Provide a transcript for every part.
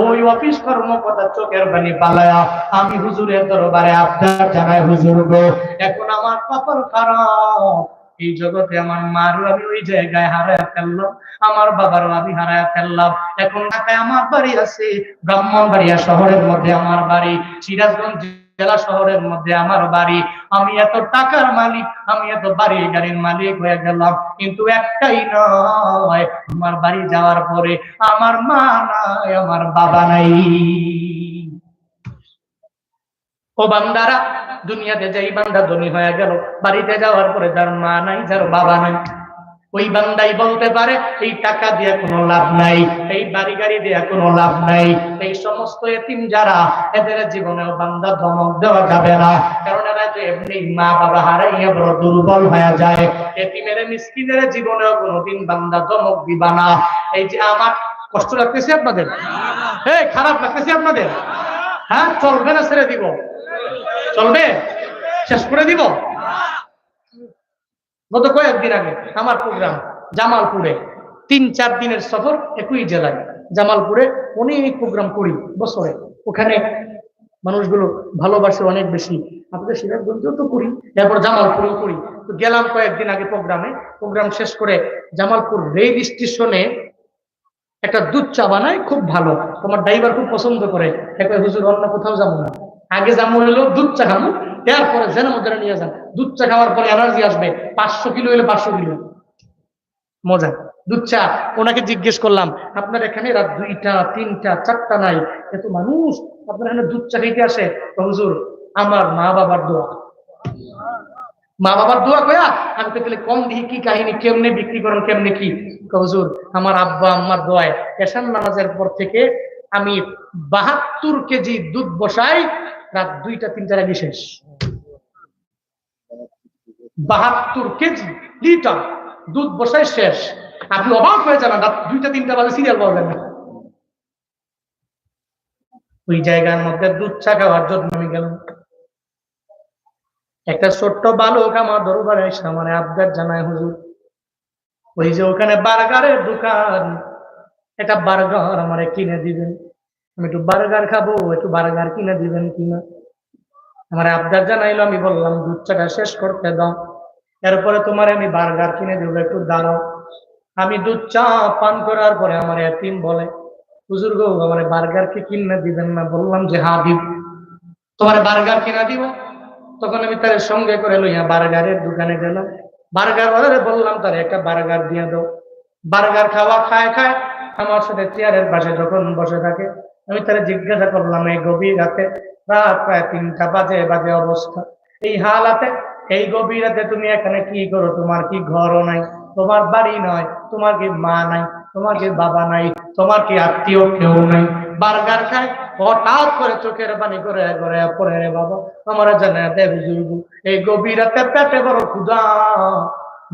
ওই অফিস কর্মকর্তা চোখের পানি পালায়া আমি হুজুরের দরবারে আবদার জানাই, হুজুর গো, এখন আমার কপাল খারাপ। এই জগতে আমার মারও আমি ওই জায়গায় হারায় ফেললাম, আমার বাবারও আমি হারায় ফেললাম। এখন ঢাকায় আমার বাড়ি আছে ব্রাহ্মণ বাড়িয়া শহরের মধ্যে আমার বাড়ি, সিরাজগঞ্জ জেলা শহরের মধ্যে আমার বাড়ি। আমি এত টাকার মালিক, আমি এত বাড়ি গাড়ির মালিক হয়ে গেলাম। কিন্তু একটাই নয়, আমার বাড়ি যাওয়ার পরে আমার মা নাই, আমার বাবা নাই। ও বান্দারা, দুনিয়াতে যেই বান্দা ধনী হয়ে গেল, বাড়িতে যাওয়ার পরে যার মা নাই, যার বাবা নাই। ওই বান্দাই বলতে পারে, এই টাকা দিয়ে কোনো লাভ নাই, এই বাড়ি গাড়ি দিয়ে কোনো লাভ নাই, এই সমস্ত এতিম যারা, এদের জীবনেও বান্দা ধমক দেওয়া যাবে না। কারণ এরা যে এমনি মা বাবা হারাইয়া বড় দুর্বল হয়ে যায়, এতিমের মিসকিনের জীবনেও কোনোদিন বান্দা ধমক দিবা না। এই যে আমার কষ্ট লাগতেছে আপনাদের? এই খারাপ লাগতেছে আপনাদের? হ্যাঁ চলবে না ছেড়ে দিব। চলবে? শেষ করে দিব? গত কয়েকদিন আগে আমার প্রোগ্রাম জামালপুরে তিন, চার দিনের সফর একই জেলায়। জামালপুরে অনেক প্রোগ্রাম করি বছরে। ওখানে মানুষগুলো ভালোবাসে অনেক বেশি। আপনাদের সিরাজগঞ্জেও তো করি তারপর জামালপুরেও করি। তো গেলাম কয়েকদিন আগে প্রোগ্রামে। প্রোগ্রাম শেষ করে জামালপুর রেল স্টেশনে একটা দুধ চা বানায় খুব ভালো। তোমার ড্রাইভার খুব পছন্দ করে। একবার হুজুর, অন্য কোথাও যাব না। আগে যাব হলো দুধ চা খাব, এরপরে যেন মধ্যে নিয়ে যান। দুধ চা খাওয়ার পরে এনার্জি আসবে, পাঁচশো কিলো হলে পাঁচশো কিলো। মজা। দুধ চা, ওনাকে জিজ্ঞেস করলাম, আপনার এখানে রাত দুইটা, তিনটা, চারটা নাই? এত মানুষ, আপনার এখানে দুধ চা খাইতে আসে? হুজুর, আমার মা বাবার দোয়া। মা বাবার দোয়া কয়া, আমি তো গেলে কম দিই কি কাহিনী, কেমনে বিক্রি করেন, কেমনে কি? হুজুর, আমার আব্বা আম্মার দোয়ায় এশান নামাজের পর থেকে আমি বাহাত্তর কেজি দুধ বসাই রাত দুইটা, তিনটার আগে শেষ। বাহাত্তর কেজি, লিটার দুধ বসাই শেষ। আপনি অবাক হয়ে যাবেন, রাত দুইটা, তিনটা বাজে সিরিয়াল পাবেন না। ওই জায়গার মধ্যে দুধ চা খাওয়ার জন্য আমি গেলাম। একটা ছোট্ট বালক আমার দরবারে এসে আমার আবদার জানায়, হুজুর, ওই যে ওখানে বার্গারের দোকান একটা বার্গার আমারে কিনে দিবেন। আমি একটু বার্গার খাব, একটু বার্গার কিনে দিবেন কিনা? আমার আবদার জানাইলো, আমি বললাম দুধ চাটা শেষ করতে দাও। এরপরে তোমার আমি বার্গার কিনে দেবো, একটু দাঁড়াও। আমি দুধ চা পান করার পরে আমার এতিম বলে, হুজুর গো, আমার বার্গার কি কিনে দিবেন না? বললাম যে হা দিব। তোমার বার্গার কিনা দিব? তখন আমি তার সঙ্গে করে লইয়া বার্গারের দোকানে গেলাম। বার্গার বাজারে বললাম, তার একটা বার্গার দিয়ে দাও। বার্গার খাওয়া খায় খায় আমার সাথে চেয়ারের পাশে যখন বসে থাকে আমি তারা জিজ্ঞাসা করলাম, এই গভীর রাতে রাত প্রায় তিনটা বাজে বাজে অবস্থা। এই হালাতে, এই গভীর রাতে তুমি এখানে কি করো? তোমার কি ঘরও নাই, তোমার বাড়ি নয় তোমার কি মা নাই, তোমার কি বাবা নাই, তোমার কি আত্মীয় কেউ নাই? বার্গার খায়, হঠাৎ করে চোখের পানি করে করে পরে বাবা। আমার জানে দেব এই গভীর রাতে পেটে বড় ক্ষুধা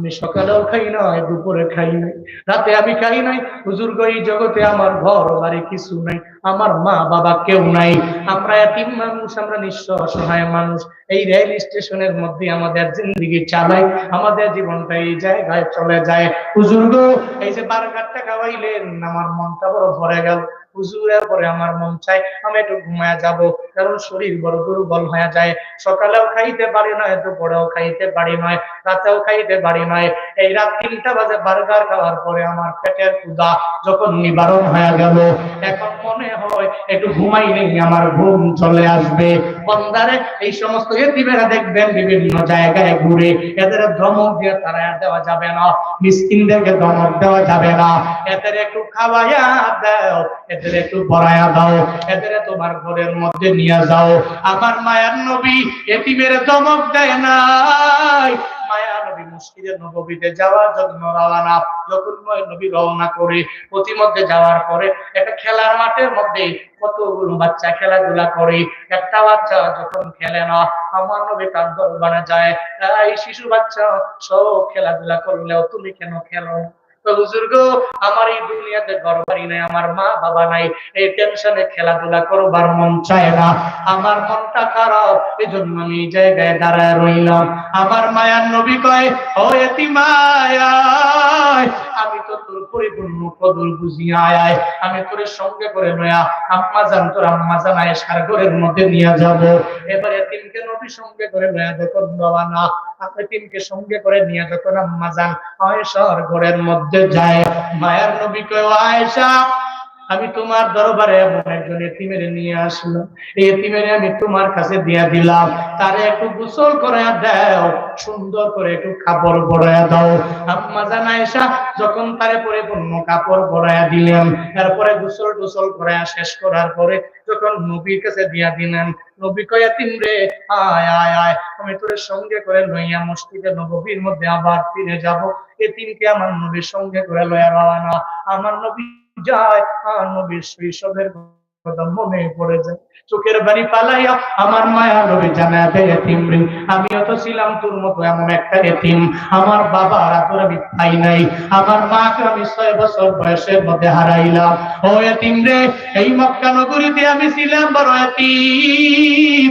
আমি সকালেও খাই নাই, দুপুরে খাই নাই, রাতে আমি খাই নাই। হুজুর গো, এই জগতে আমার ঘর বাড়ি কিছু নাই, আমার মা বাবা কেউ নাই। আমরা এতিম মানুষ, আমরা নিঃস্ব অসহায় মানুষ। এই রেল স্টেশনের মধ্যে আমাদের জিন্দগি চালাই আমাদের জীবনটা এই জায়গায় চলে যায়। হুজুর গো, এই যে বার্গারটা খাওয়াইলেন আমার মনটা বড় ভরে গেল। হুজুরের পরে আমার মন চাই আমি একটু ঘুমায় যাব, কারণ শরীর বড় দুর্বল হয়ে যায়। সকালেও খাইতে পারি না দুপুরেও খাইতে পারি নয়, রাতেও খাইতে পারি নয়। এই রাত তিনটা বাজে বার্গার খাওয়ার পরে আমার পেটের ক্ষুধা যখন নিবারণ হয়ে গেল, এখন মনে হয় একটু ঘুমাইলেই আমার ঘুম চলে আসবে। বন্দারে, এই সমস্ত এতিমেরা দেখবেন বিভিন্ন জায়গায় ঘুরে, এদের ধমক দিয়ে তারা দেওয়া যাবে না, মিসকিনদেরকে ধমক দেওয়া যাবে না। এদের একটু খাওয়াইয়া দাও, এদের একটু পড়ায়া দাও, এদের তোমার ঘরের মধ্যে নিয়ে যাও। আমার মায়ার নবী এতিমের ধমক দেয় নাই। প্রতিমধ্যে যাওয়ার পরে একটা খেলার মাঠের মধ্যে কতগুলো বাচ্চা খেলাধুলা করে। একটা বাচ্চা যখন খেলে না, আমার নবী তার যায়, এই শিশু বাচ্চা, সব খেলাধুলা করলেও তুমি কেন খেলো? তো আমার এই দুনিয়াতে ঘর বাড়ি নাই, আমার মা বাবা নাই, এই টেনশনে খেলাধুলা করবার মন চায় না। আমার মনটা খারাপ আমি জায়গায় দাঁড়ায় রইলাম। আমার মায়ার নবী কয়, ও এতি মায়ায় আমি তো তোর পরিপূর্ণ কদর বুঝিয়া আয় আমি তোর সঙ্গে করে নয়া আম্মা জান তোর আম্মা জান আয়েশার ঘরের মধ্যে নিয়ে যাব। এবারে এতিমকে নবী সঙ্গে করে লয়া যখন বাবা না। এতিমকে সঙ্গে করে নিয়ে যখন আম্মা জান আয়েশার ঘরের মধ্যে যায়। মায়ের নবী কয় আয়সা আয়েশা আমি তোমার দরবারে এমন একজন এতিমের নিয়ে আসলাম। এই এতিমের আমি তোমার কাছে দিয়া দিলাম। তারে একটু গোসল করে দাও, সুন্দর করে একটু কাপড় পরাইয়া দাও। আম্মা জানাইসা যখন তারে পরিপূর্ণ কাপড় পরাইয়া দিলেন এরপরে গোসল টোসল করাইয়া শেষ করার পরে যখন নবীর কাছে দিয়া দিলেন, নবী কয় এতিম রে, আয় আয় আয়, আমি তোর সঙ্গে করে লইয়া মসজিদে নবীর মধ্যে আবার ফিরে যাব। এতিমকে আমার নবীর সঙ্গে করে লইয়া রওনা। আমার নবী যায়, আর নবীর শৈশবের মনে পড়ে যায়। চোখের বাড়ি পালাইয়া আমার মায়া নবী জানাবে এতিম রে। আমিও তো ছিলাম তোর মতো এমন একটা এতিম। আমার বাবার আদর আমি পাই নাই। আমার মাকে আমি ছয় বছর বয়সের মধ্যে হারাইলাম। ও এতিম রে, এই মক্কা নগরীতে আমি ছিলাম বড় এতিম।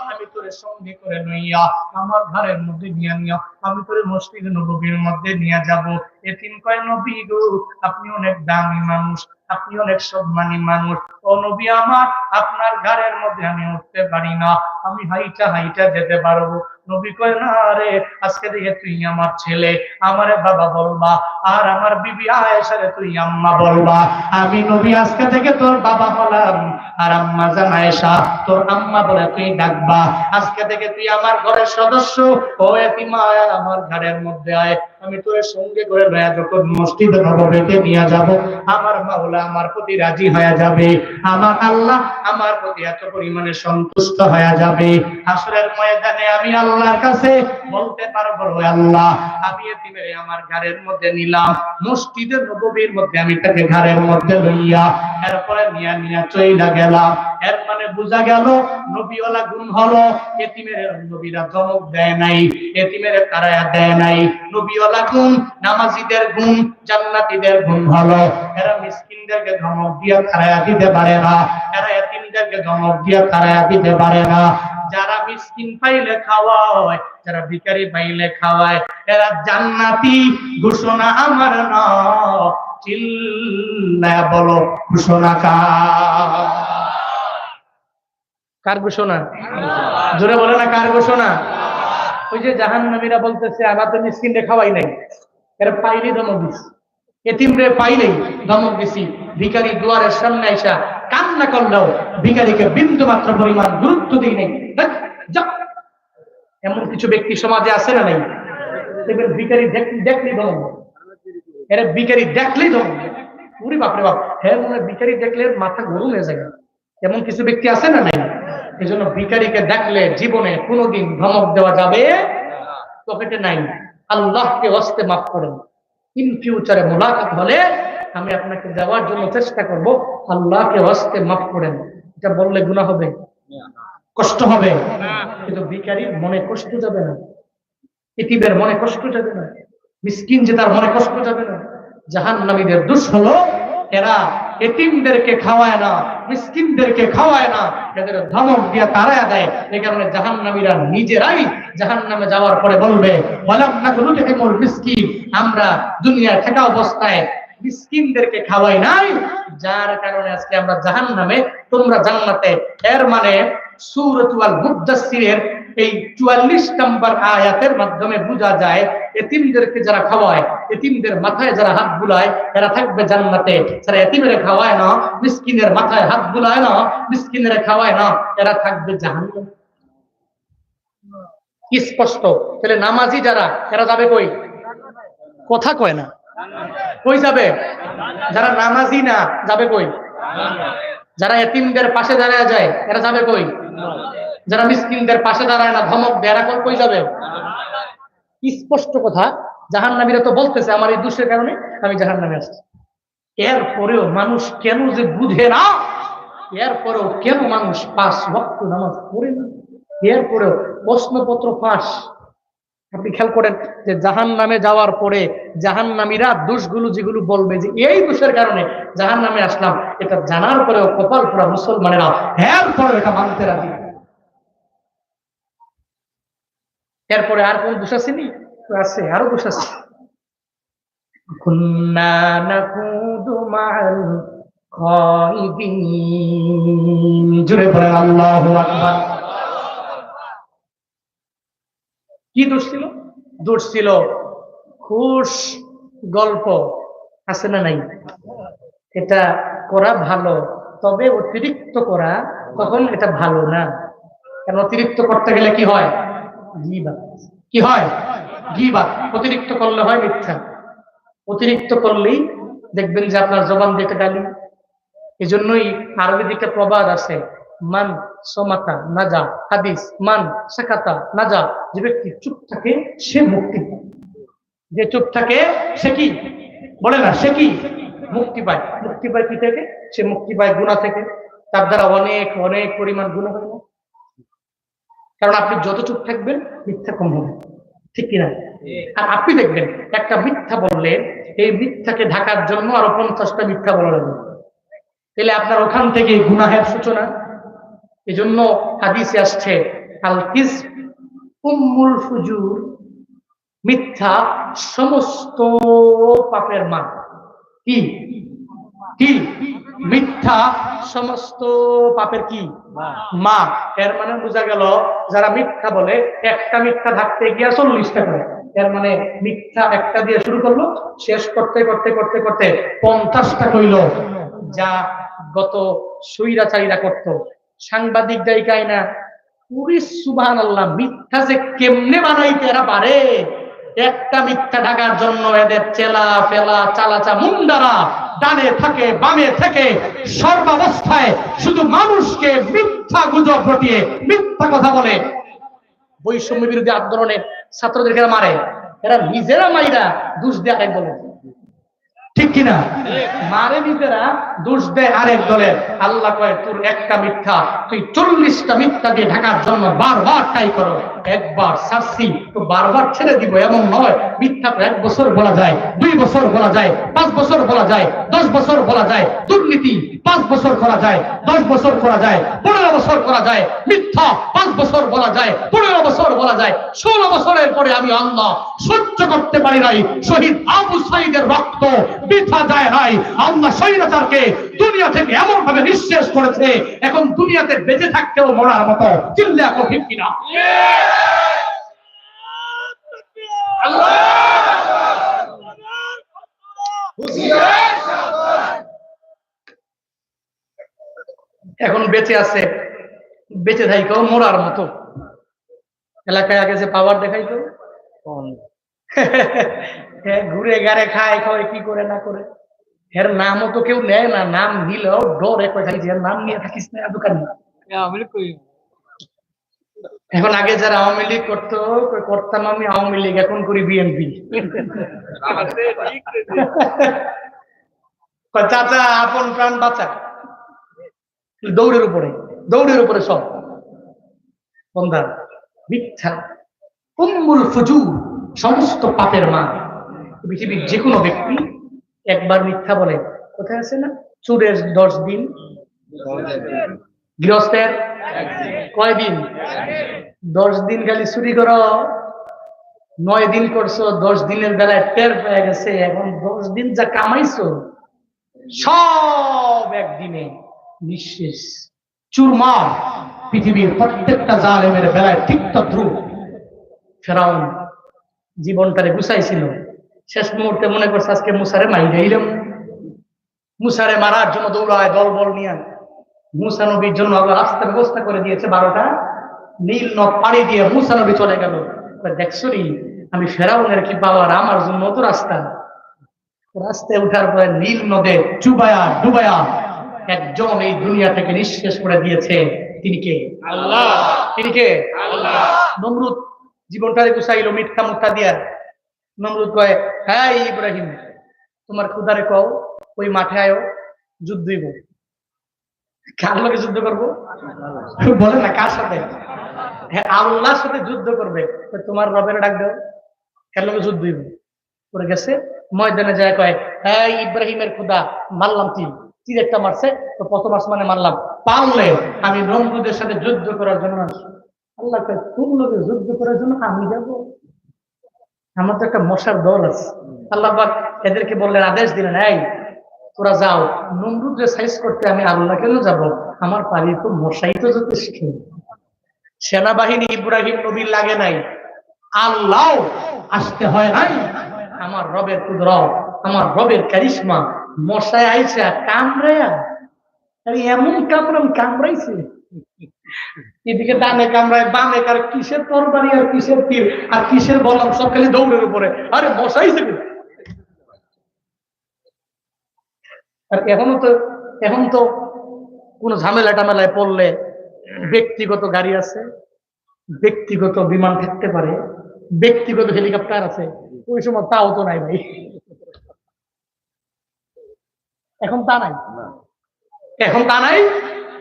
সঙ্গে করে নইয়া আমার ঘরের মধ্যে নিয়ে নিয়া আমি তোরে মসজিদ নবীর মধ্যে নিয়ে যাব। এতিম কয়, নবী গো, আপনি অনেক দামি মানুষ, আপনি অনেক সম্মানী মানুষ। ও নবী আমার, আপনার ঘরের মধ্যে আমি উঠতে পারি না। আমি হাইটা হাইটা যেতে পারব। নবী কয়, না আজকে তুই আমার ছেলে। আমারে বাবা বলবা, আর আমার বিবি আয়েশারে তুই আম্মা বলবা। আমি নবী, আজকে থেকে তোর বাবা হলাম। আর আম্মা তোর আম্মা বলে তুই ডাকবা। আজকে থেকে তুই আমার ঘরের সদস্য। ও এতিমা আমার ঘরের মধ্যে আয়। আমি তোর সঙ্গে করে লয়া যখন মসজিদ নববীতে নিয়ে যাব, আমার মাওলা আমার প্রতি রাজি হয়ে যাবে। আমার আল্লাহ আমার প্রতি এত পরিমাণে সন্তুষ্ট হয়ে যাবে। আসরের ময়দানে আমি আল্লাহর কাছে বলতে পারব "ও আল্লাহ। আমি এতিমের আমার ঘরের মধ্যে নিলাম মসজিদের নববীর মধ্যে আমি তাকে ঘরের মধ্যে লইয়া এরপরে নিয়া নিয়া চইলা গেলাম। এর মানে বোঝা গেল, নবীওয়ালা গুণ হলো, এতিমের নবীরা ধমক দেয় নাই, এতিমের তারায়া দেয় নাই। নবীওয়ালা গুণ, নামাজিদের গুণ, জান্নাতীদের গুণ হলো। এরা মিসকিনদেরকে ধমক দিয়া তারায়া দিতে পারে না, এরা এতিমদেরকে ধমক দিয়া তারায়া দিতে পারে না। যারা মিসকিন পাইলে খাওয়ায়, যারা ভিখারি পাইলে খাওয়ায়, এরা জান্নাতি ঘোষণা আমার না চিল্লায়া বলো, ঘোষণা কার? ঘোষণা? জোরে বলে না, কার ঘোষণা? ওই যে জাহান নামীরা বলতেছে, আমার তো মিসকিন খাওয়াই নাই। এরা পাইনি ধমক দিছি এতিম পাইলেই ধমক দিছি। ভিকারি দুয়ারের সামনে আইসা কান্না করলেও ভিখারিকে বিন্দু মাত্র পরিমাণ গুরুত্ব দিই নাই। এমন কিছু ব্যক্তি সমাজে আছে না নাই? দেখ- দেখলেই দেয়। এরা ভিখারি দেখলেই উরি বাপরে বাপ হ্যাঁ মনে ভিখারি দেখলে মাথা গরম হয়ে যায়। এমন কিছু ব্যক্তি আছে না নাই? এই জন্য ভিকারিকে দেখলে জীবনে কোনোদিন ধমক দেওয়া যাবে পকেটে নাই। আল্লাহকে হস্তে মাফ করেন। ইন ফিউচারে মোলাকাত হলে আমি আপনাকে দেওয়ার জন্য চেষ্টা করব আল্লাহকে হস্তে মাফ করেন এটা বললে গুণা হবে। কষ্ট হবে। কিন্তু ভিকারির মনে কষ্ট যাবে না। ইতিবের মনে কষ্ট যাবে না। মিসকিন যে তার মনে কষ্ট যাবে না। জাহান নামীদের দোষ হলো এরা এতিমদেরকে খাওয়ায় না, মিসকিনদেরকে খাওয়ায় না, এদের ধমক দিয়ে তারায় দেয়। এই কারণে জাহান নামীরা নিজেরাই জাহান নামে যাওয়ার পরে বলবে মিসকিন। আমরা দুনিয়ার থাকা অবস্থায় মিসকিনদেরকে খাওয়াই নাই। যার কারণে আজকে আমরা জাহান নামে তোমরা জান্নাতে। এর মানে সুরতুয়াল মুদাসসিরের এই চুয়াল্লিশ নম্বর আয়াতের মাধ্যমে বোঝা যায়, এতিমদেরকে যারা খাওয়ায়, এতিমদের মাথায় যারা হাত বুলায়, এরা থাকবে জান্নাতে। যারা এতিমের খাওয়ায় না, মিসকিনের মাথায় হাত বুলায় না, মিসকিনের খাওয়ায় না, এরা থাকবে জাহান্নামে। স্পষ্ট? তাহলে নামাজি যারা, এরা যাবে কই? কথা কয় না। কই যাবে? যারা নামাজি না, যাবে কই? যারা এতিমদের পাশে দাঁড়ায় যায়, এরা যাবে কই? যারা মিসকিনদের পাশে দাঁড়ায় না, ধমক দেয়, এরা কই যাবে? স্পষ্ট কথা জাহান নামীরা তো বলতেছে, আমার এই দোষের কারণে আমি জাহান নামে আসছি। এরপরেও মানুষ কেন যে বুঝে না, এরপরেও কেন মানুষ পাঁচ ওয়াক্ত নামাজ পড়ে না? এরপরেও প্রশ্নপত্র ফাঁস। আপনি খেয়াল করেন যে জাহান নামে যাওয়ার পরে জাহান নামীরা দোষগুলো যেগুলো বলবে যে এই দোষের কারণে জাহান নামে আসলাম, এটা জানার পরেও কপাল পুরা মুসলমানেরা পরে এটা মানতে রাজি না। এরপরে আর কোন দোষ আছে নি? আছে, আরও দোষ আছে। কি দোষ ছিল? দোষ ছিল খুশ গল্প, আছে না নাই? এটা করা ভালো, তবে অতিরিক্ত করা তখন এটা ভালো না। কারণ অতিরিক্ত করতে গেলে কি হয়? কি হয়? গিবাত। অতিরিক্ত করলে হয় মিথ্যা। অতিরিক্ত করলেই দেখবেন যে আপনার জবান দেখে গালি এই জন্যই আরবি দিকে প্রবাদ আছে, মান সমাতা নাজা হাদিস, মান সাকাতা নাজা যে ব্যক্তি চুপ থাকে, সে মুক্তি। যে চুপ থাকে, সে কি? বলে না, সে কি? মুক্তি পায়। মুক্তি পায় কি থেকে? সে মুক্তি পায় গুণা থেকে। তার দ্বারা অনেক অনেক পরিমাণ গুণা হয় না কারণ আপনি যত চুপ থাকবেন, মিথ্যা কম হবে। ঠিক কিনা? আর আপনি দেখবেন, একটা মিথ্যা বললে এই মিথ্যাকে ঢাকার জন্য আরও পঞ্চাশটা মিথ্যা বলা লাগবে তাহলে আপনার ওখান থেকে গুনাহের সূচনা। এই জন্য হাদিসে আসছে, আল কিস উম্মুল ফুজুর, মিথ্যা সমস্ত পাপের মা কি? কি মিথ্যা সমস্ত পাপের কি? মা। এর মানে বোঝা গেল যারা মিথ্যা বলে একটা মিথ্যা থাকতে গিয়া চল্লিশটা করে। এর মানে মিথ্যা একটা দিয়ে শুরু করল শেষ করতে করতে করতে করতে পঞ্চাশটা কইল যা গত সৈরাচারীরা করত। সাংবাদিক দায়িকায় না পুরি সুবাহ আল্লাহ মিথ্যা যে কেমনে বানাইতে এরা পারে? একটা মিথ্যা ঢাকার জন্য এদের চেলা ফেলা চালাচা মুন্ডারা ডানে থাকে, বামে থেকে সর্বাবস্থায় শুধু মানুষকে মিথ্যা গুজব ঘটিয়ে মিথ্যা কথা বলে। বৈষম্য বিরোধী আন্দোলনে ছাত্রদেরকে মারে, এরা নিজেরা মাইরা দুষ দেয় দলের ঠিক কিনা? মারে দোষ দেয় আরেক দলের। আল্লাহ তোর একটা মিথ্যা, তুই চল্লিশটা মিথ্যা দিয়ে ঢাকার জন্য বারবার করো। একবার তো বারবার ছেড়ে দিব, এমন নয়। মিথ্যা এক বছর বলা যায়, দুই বছর বলা যায়, পাঁচ বছর বলা যায়, দশ বছর বলা যায়, দুর্নীতি পাঁচ বছর করা যায়, দশ বছর করা যায়, পনেরো বছর করা যায়, মিথ্যা পাঁচ বছর বলা যায়, পনেরো বছর বলা যায়, ষোলো বছরের পরে আমি আল্লাহ সহ্য করতে পারি নাই। শহীদ আবু সাইদের রক্ত বৃথা যায় নাই। আল্লাহ স্বৈরাচারকে দুনিয়া থেকে এমন ভাবে নিঃশেষ করেছে, এখন দুনিয়াতে বেঁচে থাকতেও মরার মতো। চিল্লা কঠিন কিনা? এখন বেঁচে আছে, বেঁচে থাইকেও মরার মতো। এলাকায় আগে যে পাওয়ার দেখাইতো ঘুরে গাড়ে খায় খায় কি করে না করে? এর নামও তো কেউ নেয় না নাম নিলেও ডরে কয় খালি যে এর নাম নিয়ে থাকিস না দোকান এখন আগে যারা আওয়ামী লীগ করতো করতাম আমি আওয়ামী লীগ এখন করি বিএনপি। চাচা আপন প্রাণ বাঁচা। দৌড়ের উপরে দৌড়ের উপরে সব। বন্ধা মিথ্যা উম্মুল ফুজুর সমস্ত পাপের মা পৃথিবীর যে কোনো ব্যক্তি একবার মিথ্যা বলে। কোথায় আছে না? চুরের দশ দিন। গৃহস্থের কয়দিন দশ দিন খালি চুরি করো। নয় দিন করছ, দশ দিনের বেলায় টের পেয়ে গেছে। এখন দশ দিন যা কামাইছো, সব একদিনে নিঃশেষ। চুরমার পৃথিবীর প্রত্যেকটা জালেমের বেলায় ঠিক তদ্রুপ। ফেরাউন জীবনটারে গুছাইছিল। শেষ মুহূর্তে মনে করছে আজকে মুসারে মাইরে এলাম মুসারে মারার জন্য দৌড়ায় দল বল নিয়ে মুসা নবীর জন্য রাস্তা ব্যবস্থা করে দিয়েছে বারোটা নীল নদ পাড়ি দিয়ে মুসা নবী চলে গেল। দেখছ নি, আমি ফেরাউনের কি পাওয়ার আমার জন্য তো রাস্তা। রাস্তায় উঠার পরে নীল নদে চুবায়া ডুবায়া একজন এই দুনিয়া থেকে নিঃশেষ করে দিয়েছে। তিনি কে? আল্লাহ। তিনি কে? আল্লাহ। নমরুদ জীবনটা গুছাইল মিথ্যা মুথ্যা দিয়া। নমরুদ কয় হ্যাঁ ইব্রাহিম, তোমার খুদারে কও, ওই মাঠে আয়ো যুদ্ধই কার লোকে যুদ্ধ করব? বলে না, কার সাথে? হ্যাঁ আল্লাহর সাথে যুদ্ধ করবে তোমার রবের ডাক দেও কেন লোকে যুদ্ধ হইবে? করে গেছে, ময়দানে যায় কয় হ্যাঁ ইব্রাহিমের খুদা মারলাম তীর তীর একটা মারছে, তো প্রথম আসমানে মারলাম। পারলে আমি নমরুদের সাথে যুদ্ধ করার জন্য আল্লাহ কয় লোকে যুদ্ধ করার জন্য আমি যাব? আমার তো একটা মশার দল আছে। আল্লাহ এদেরকে বললেন, আদেশ দিলেন, এই, তোরা যাও, নমরুদে সাইজ করতে আমি আল্লাহ কেন যাব? আমার পানি তো মশাই তো যথেষ্ট। সেনাবাহিনী ইব্রাহিম নবীর লাগে নাই। আল্লাহ আসতে হয় নাই। আমার রবের কুদরত, আমার রবের কারিশমা মশায় আইসা কামড়ায়া এমন কামড়াম, কামড়াইছে। এদিকে ডানে কামড়ায় বামে কার কিসের তরবারি আর কিসের তীর আর কিসের বললাম সব খালি দৌড়ের উপরে। আরে মশাইছে কি? আর এখনও তো এখন তো কোন ঝামেলা টামেলায় পড়লে ব্যক্তিগত গাড়ি আছে ব্যক্তিগত বিমান থাকতে পারে ব্যক্তিগত হেলিকপ্টার আছে ওই সময় তাও তো নাই ভাই। এখন তা নাই? এখন তা নাই?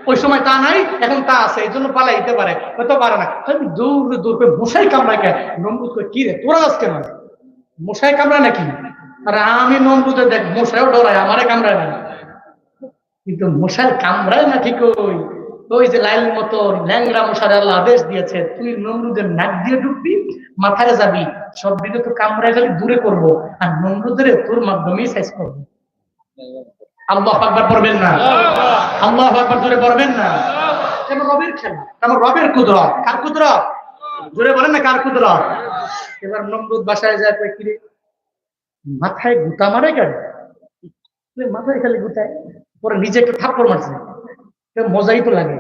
ওই সময় তা নাই এখন তা আছে এই জন্য পালাইতে পারে হয়তো পারে না। আমি দৌড়ে দৌড়ে মশাই কামড়ায় কে? নমরুদ কই, কি রে তোরা আজকে না মশাই কামড়ায় নাকি? আর আমি নমরুদে দেখ মশাইও ডরায় আমারে কামড়ায় না। কিন্তু মশাই কামড়ায় না ঠিক ওই ওই যে লাইল মতো ল্যাংরা মশার আল্লাহ আদেশ দিয়েছে তুই নমরুদের নাক দিয়ে ঢুকবি মাথায় যাবি সব দিকে তো কামড়ায় খালি দূরে করব আর নমরুদের তোর মাধ্যমেই সাইজ করব। আল্লাহ আকবার পড়বেন না। আল্লাহ আকবার জোরে পড়বেন না। কেন রবের খেলা? আমার রবের কুদরত? কার কুদরত? জোরে বলেন না কার কুদরত? এবার নমরুদ বাসায় যায় কই কিরে মাথায় গুতা মারে কেন? মাথায় খালি গুতায়। পরে নিজে একটু থাপ্পড় মারছে। মজাই তো লাগে।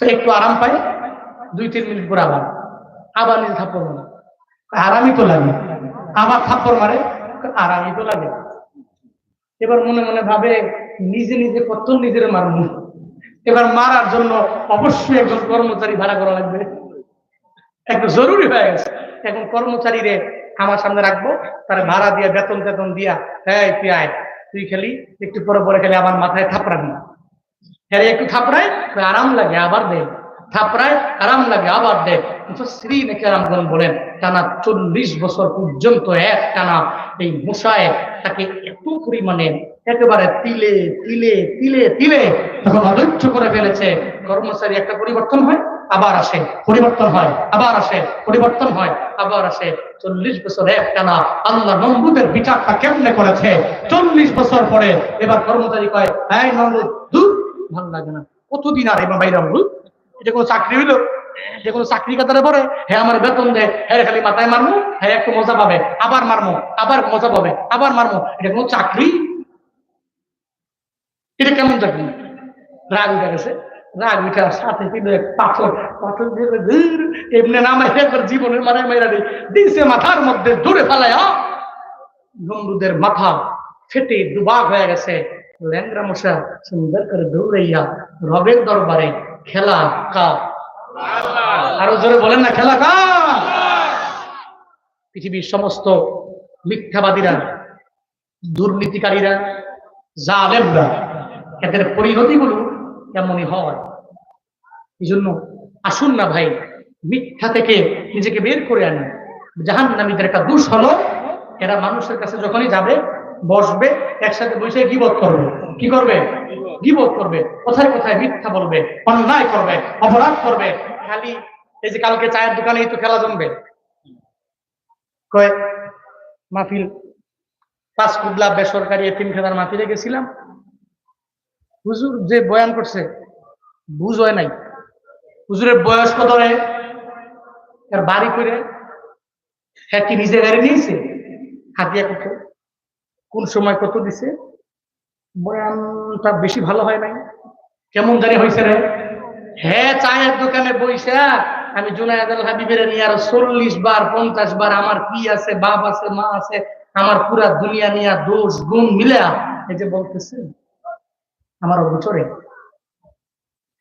তো একটু আরাম পাই দুই তিন মিনিট পর আবার। আবার নিজে থাপ্পড় মারে। আরামই তো লাগে। আবার থাপ্পড় মারে আরামই তো লাগে। এবার মনে মনে ভাবে নিজে নিজে কত নিজের মারব এবার মারার জন্য অবশ্যই একজন কর্মচারী ভাড়া করা লাগবে। একটা জরুরি হয়ে গেছে। এখন কর্মচারীরে আমার সামনে রাখব। তার ভাড়া দিয়ে, বেতন টেতন দিয়া হ্যাঁ তুই আয়। তুই খেলি, একটু পরে পরে খেলি আমার মাথায় থাপড়াবি। হ্যাঁ একটু থাপড়ায় আরাম লাগে, আবার দে। থাপড়ায়, আরাম লাগে, আবার দে। শ্রী নাকি আরামগণ বলেন, টানা চল্লিশ বছর পর্যন্ত এক টানা এই মশায় তাকে এত পরিমাণে একেবারে তিলে তিলে তিলে তিলে তখন অধৈর্য করে ফেলেছে, কর্মচারী একটা পরিবর্তন হয়, আবার আসে, পরিবর্তন হয়, আবার আসে, পরিবর্তন হয়, আবার আসে। চল্লিশ বছর এক টানা আল্লাহ নমরুদের বিচারটা কেমনে করেছে? চল্লিশ বছর পরে এবার কর্মচারী কয় হ্যাঁ নমরুদ দূর ভালো লাগে না। কতদিন আর এবার বাইরে নমরুদ এটা কোনো চাকরি হইল? যে কোনো চাকরি কাতারে পরে হ্যাঁ আমার বেতন দেয় হ্যাঁ খালি মাথায় মারমো হ্যাঁ একটু মজা পাবে, আবার মারমু, আবার মজা পাবে, আবার মারমু। এটা কোনো চাকরি এটা কেমন চাকরি রাগ উঠে গেছে। রাগ উঠে আর সাথে কিন্তু এক পাথর পাথর দিয়ে এমনি নামাই একবার জীবনের মারায় মাইরা দিই দিছে মাথার মধ্যে, দূরে ফেলায়। নমরুদের মাথা ফেটে দুবাগ হয়ে গেছে। ল্যাংরা মশা সুন্দর করে দৌড়াইয়া রবের দরবারে খেলা কা আরও জোরে বলেন না, খেলা কা পৃথিবীর সমস্ত মিথ্যাবাদীরা, দুর্নীতিকারীরা, জালেমরা এদের পরিণতিগুলো এমনই হয়? এই জন্য আসুন না ভাই, মিথ্যা থেকে নিজেকে বের করে আনি। জাহান নামীদের একটা দোষ হলো, এরা মানুষের কাছে যখনই যাবে, বসবে, একসাথে বসে গিবত করবে। কি করবে? গিবত করবে। কোথায় কোথায় মিথ্যা বলবে, অন্যায় করবে, অপরাধ করবে, খালি এই যে কালকে চায়ের দোকানেই তো খেলা জমবে। কয়, মাহফিল, পাঁচ কুবলা বেসরকারি এতিম খেলার মাহফিলে গেছিলাম। হুজুর যে বয়ান করছে, বুঝ হয় নাই। হুজুরের বয়স কত রে? এর বাড়ি করে হ্যাঁ কি নিজে গাড়ি নিয়েছে? হাতিয়া কত কোন সময় কত দিছে? বয়ানটা বেশি ভালো হয় নাই। কেমন জানি হয়েছে রে। হ্যাঁ চায়ের দোকানে বইসা, আমি জুনায়দ আল হাবিবের নিয়ে আর চল্লিশ বার, পঞ্চাশ বার আমার কি আছে, বাপ আছে, মা আছে, আমার পুরা দুনিয়া নিয়ে দোষ গুণ মিলে এই যে বলতেছে। আমার অগোচরে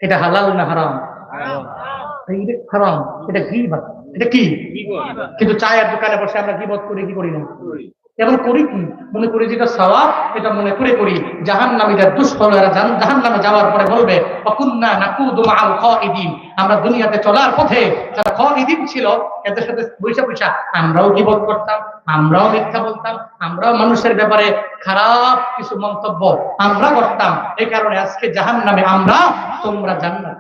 এটা হালাল না হারাম? হারাম। এটা কি এটা কি? কিন্তু চায়ের দোকানে বসে আমরা কি বোধ করি কি করি না? এমন করি কি? মনে করি যেটা সওয়াব, এটা মনে করে করি। জাহান নামীদের দুষ্ফল এরা জাহান নামে যাওয়ার পরে বলবে, অকুন্না নাকুদু মাল খাইদিন আমরা দুনিয়াতে চলার পথে যারা খাইদিন ছিল, এদের সাথে বৈশা বৈশা, আমরাও গিবত করতাম, আমরাও মিথ্যা বলতাম, আমরাও মানুষের ব্যাপারে খারাপ কিছু মন্তব্য আমরা করতাম। এই কারণে আজকে জাহান নামে আমরা তোমরা জান্নাত।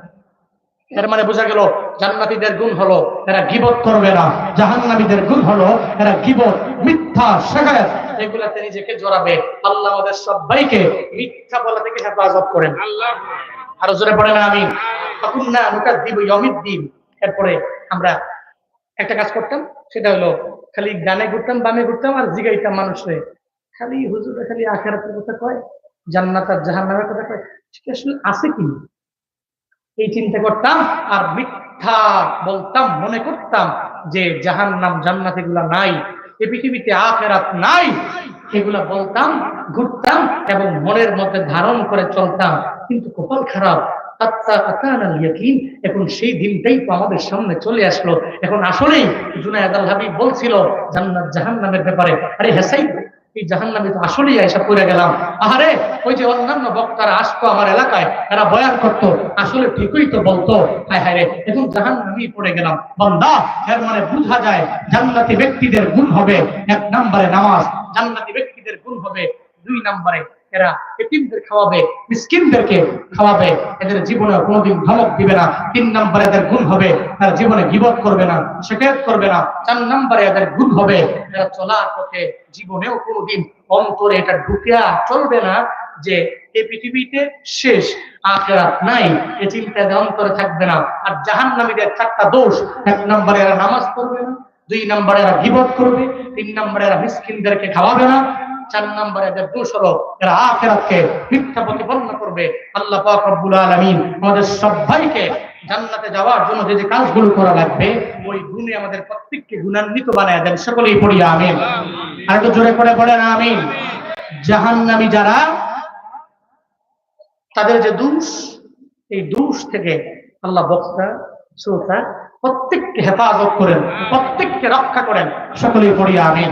এর মানে বোঝা গেল, জান্নাতীদের গুণ হলো এরা গিবত করবে না। জাহান্নামীদের গুণ হলো এরা গিবত, মিথ্যা শেখায় এগুলাতে নিজেকে জড়াবে। আল্লাহ আমাদের সবাইকে মিথ্যা বলা থেকে হেফাজত করেন। আল্লাহ আরও জোরে পড়ে না আমি তখন না দিব দিন এরপরে আমরা একটা কাজ করতাম, সেটা হলো খালি গানে ঘুরতাম, বামে ঘুরতাম আর জিগাইতাম মানুষরে। খালি হুজুরে খালি আখেরাতের কথা কয়, জান্নাত আর জাহান্নামের কথা কয়। আসলে আছে কি? এই চিন্তা করতাম আর মিথ্যা বলতাম, মনে করতাম যে জাহান নাম জান্নাত এগুলা নাই, এ পৃথিবীতে আখেরাত নাই। এগুলা বলতাম, ঘুরতাম এবং মনের মধ্যে ধারণ করে চলতাম। কিন্তু কপাল খারাপ। এখন সেই দিনটাই তো আমাদের সামনে চলে আসলো। এখন আসলেই জুনায়দ আল হাবিব বলছিল, জান্নাত জাহান্নামের ব্যাপারে। আরে হেসাই এই জাহান নামে তো আসলেই পড়ে গেলাম। আহারে, ওই যে অন্যান্য বক্তারা আসতো আমার এলাকায়, এরা বয়ান করতো, আসলে ঠিকই তো বলতো। হায় হায় রে এখন জাহান নামেই পড়ে গেলাম। বন্দা, এর মানে বোঝা যায়, জান্নাতি ব্যক্তিদের গুণ হবে এক নম্বরে নামাজ, জান্নাতি ব্যক্তিদের গুণ হবে দুই নম্বরে এরা এতিমদের খাওয়াবে, মিসকিনদেরকে খাওয়াবে, এদের জীবনে কোনোদিন ধমক দিবে না। তিন নম্বরে এদের গুণ হবে, তারা জীবনে গিবত করবে না শেখায়ত করবে না। চার নম্বরে এদের গুণ হবে, এরা চলার পথে জীবনেও কোনোদিন অন্তরে এটা ঢুকিয়া চলবে না যে এই পৃথিবীতে শেষ, আখেরাত নাই। এ চিন্তা এদের অন্তরে থাকবে না। আর জাহান্নামীদের চারটা দোষ, এক নম্বরে এরা নামাজ পড়বে না, দুই নম্বরে এরা গিবত করবে, তিন নম্বরে এরা মিসকিনদেরকে খাওয়াবে না চার নম্বরে এদের দোষ হলো এরা আখেরাতকে মিথ্যা প্রতিপন্ন করবে আল্লাহ পাক রব্বুল আলামিন। আমাদের সবাইকে জান্নাতে যাওয়ার জন্য যে যে কাজগুলো করা লাগবে, ওই গুণে আমাদের প্রত্যেককে গুণান্বিত বানায় দেন। সকলেই পড়ি, আমিন। আর একটু জোরে করে পড়েন আমিন। জাহান্নামী যারা, তাদের যে দোষ, এই দোষ থেকে আল্লাহ বক্তা, শ্রোতা প্রত্যেককে হেফাজত করেন, প্রত্যেককে রক্ষা করেন। সকলেই পড়ি, আমিন।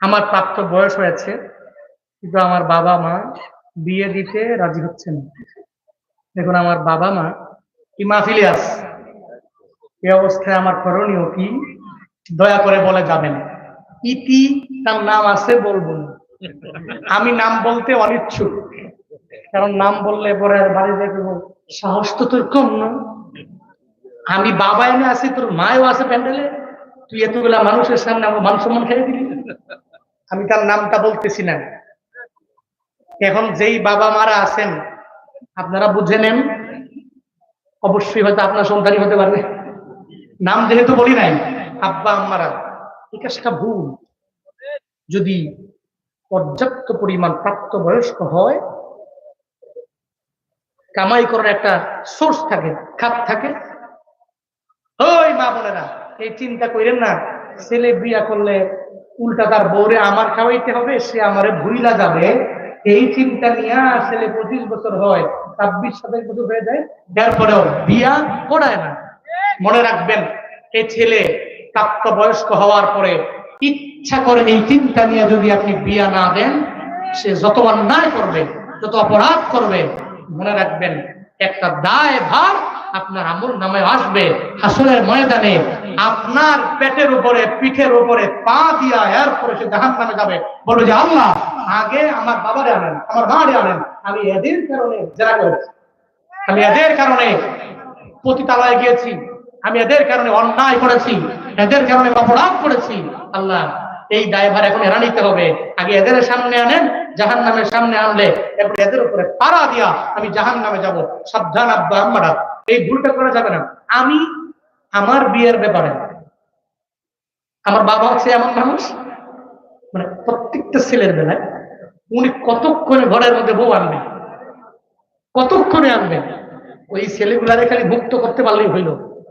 আমার প্রাপ্ত বয়স হয়েছে, কিন্তু আমার বাবা মা বিয়ে দিতে রাজি হচ্ছে না। দেখুন, আমার বাবা মা কি মাহফিলে এই অবস্থায় আমার করণীয় কি? দয়া করে বলে যাবেন। ইতি তার নাম আছে বলব না। আমি নাম বলতে অনিচ্ছুক, কারণ নাম বললে পরে বাড়ি দেখব সাহস তো তোর কম না। আমি বাবা এনে আছি, তোর মায়ও আছে প্যান্ডেলে। তুই এতগুলা মানুষের সামনে আমার মান সম্মান খেয়ে দিলি। আমি তার নামটা বলতেছি না। এখন যেই বাবা মারা আছেন, আপনারা বুঝে নেন, অবশ্যই হয়তো আপনার সন্তানই হতে পারবে। নাম যেহেতু বলি নাই, আব্বা, আম্মারা, এই ভুল। যদি পর্যাপ্ত পরিমাণ প্রাপ্ত বয়স্ক হয়, কামাই করার একটা সোর্স থাকে, খাত থাকে। ওই মা বোনেরা, এই চিন্তা করেন না, ছেলে বিয়া করলে উল্টা তার বউরে আমার খাওয়াইতে হবে, সে আমারে ভুইলা যাবে। এই চিন্তা নিয়ে ছেলে পঁচিশ বছর হয়, ছাব্বিশ সাতাশ বছর হয়ে যায় তারপরেও বিয়া করায় না। মনে রাখবেন, এই ছেলে প্রাপ্ত বয়স্ক হওয়ার পরে ইচ্ছা করে এই চিন্তা নিয়ে যদি আপনি বিয়া না দেন, সে যত অন্যায় করবে, যত অপরাধ করবে, মনে রাখবেন, একটা দায় ভার আপনার আমল নামে আসবে হাসনের ময়দানে আপনার পেটের উপরে, পিঠের উপরে পা দিয়া এরপরে সে জাহান নামে যাবে। বলবে যে আল্লাহ, আগে আমার বাবারে আনেন, আমার মারে আনেন। আমি এদের কারণে জেরা করেছি। আমি এদের কারণে পতিতালয়ে গিয়েছি। আমি এদের কারণে অন্যায় করেছি, এদের কারণে অপরাধ করেছি। আল্লাহ, এই ড্রাইভার এখন এরা নিতে হবে। আগে এদের সামনে আনেন জাহান নামের সামনে আনলে, এরপরে এদের উপরে পাড়া দিয়া আমি জাহান নামে যাব। সাবধান আব্বা আম্মারা, এই ভুলটা করা যাবে না। আমি আমার বিয়ের ব্যাপারে। আমার বাবা হচ্ছে এমন মানুষ মানে প্রত্যেকটা ছেলের বেলায় উনি কতক্ষণে ঘরের মধ্যে বউ আনবেন কতক্ষণে আনবেন ওই ছেলেগুলারে খালি মুক্ত করতে পারলেই হইল।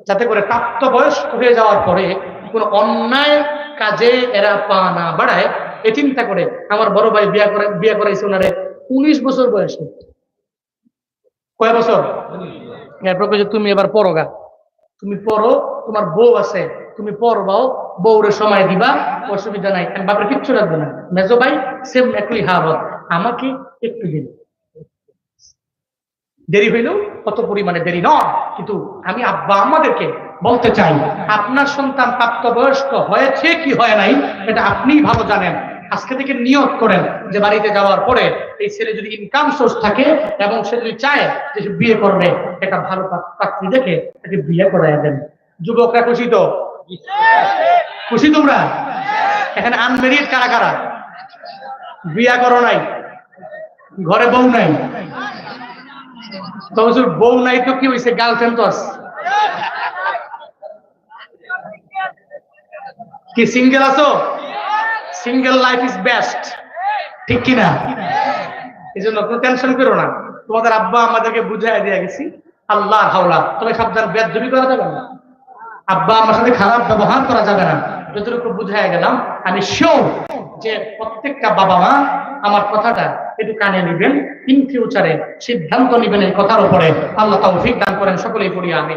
যাতে করে প্রাপ্ত বয়স্ক হয়ে যাওয়ার পরে কোন অন্যায় কাজে এরা পা না বাড়ায়। এ চিন্তা করে আমার বড় ভাই বিয়া করে বিয়া করাইছে ওনারে উনিশ বছর বয়সে। কয় বছর? এরপর তুমি এবার পড়ো গা। তুমি পড়ো, তোমার বউ আছে, তুমি পড়বাও বউরে সময় দিবা, অসুবিধা নাই। বাপরে কিচ্ছু রাখবে না। মেজো ভাই সেম একই হাবত আমাকে একটু দিন। দেরি হইলেও কত পরিমাণে দেরি নয়। কিন্তু আমি আব্বা আমাদেরকে বলতে চাই, আপনার সন্তান প্রাপ্তবয়স্ক হয়েছে কি হয় নাই, এটা আপনিই ভালো জানেন। আজকে থেকে নিয়োগ করেন যে বাড়িতে যাওয়ার পরে এই ছেলে যদি ইনকাম সোর্স থাকে এবং সে যদি চায় যে সে বিয়ে করবে, একটা ভালো পাত্রী দেখে তাকে বিয়ে করাই দেন। যুবকরা খুশি তো? খুশি তোমরা? এখানে আনমেরিড কারা কারা? বিয়া করো নাই। ঘরে বউ নাই। তো হুজুর, বউ নাই তো কি হয়েছে গার্লফ্রেন্ড তো আছে। কি সিঙ্গেল আছো? সিঙ্গেল লাইফ ইজ বেস্ট ঠিক কিনা? এই জন্য কোনো টেনশন করো না। তোমাদের আব্বা আমাদেরকে বুঝাই দিয়ে গেছি, আল্লাহ, হাওলা, তবে সাবধান বেদবি করা যাবে না। আব্বা আমার সাথে খারাপ ব্যবহার করা যাবে না। যতটুকু বুঝাই গেলাম, আমি শিওর যে প্রত্যেকটা বাবা মা আমার কথাটা একটু কানে নেবেন ইন ফিউচারে সিদ্ধান্ত নেবেন এই কথার উপরে। আল্লাহ তৌফিক দান করেন, সকলেই পড়ি আমি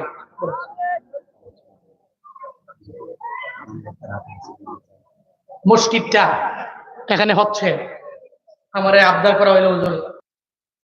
মসজিদটা এখানে হচ্ছে। আমার আবদার করা হইল হুজুর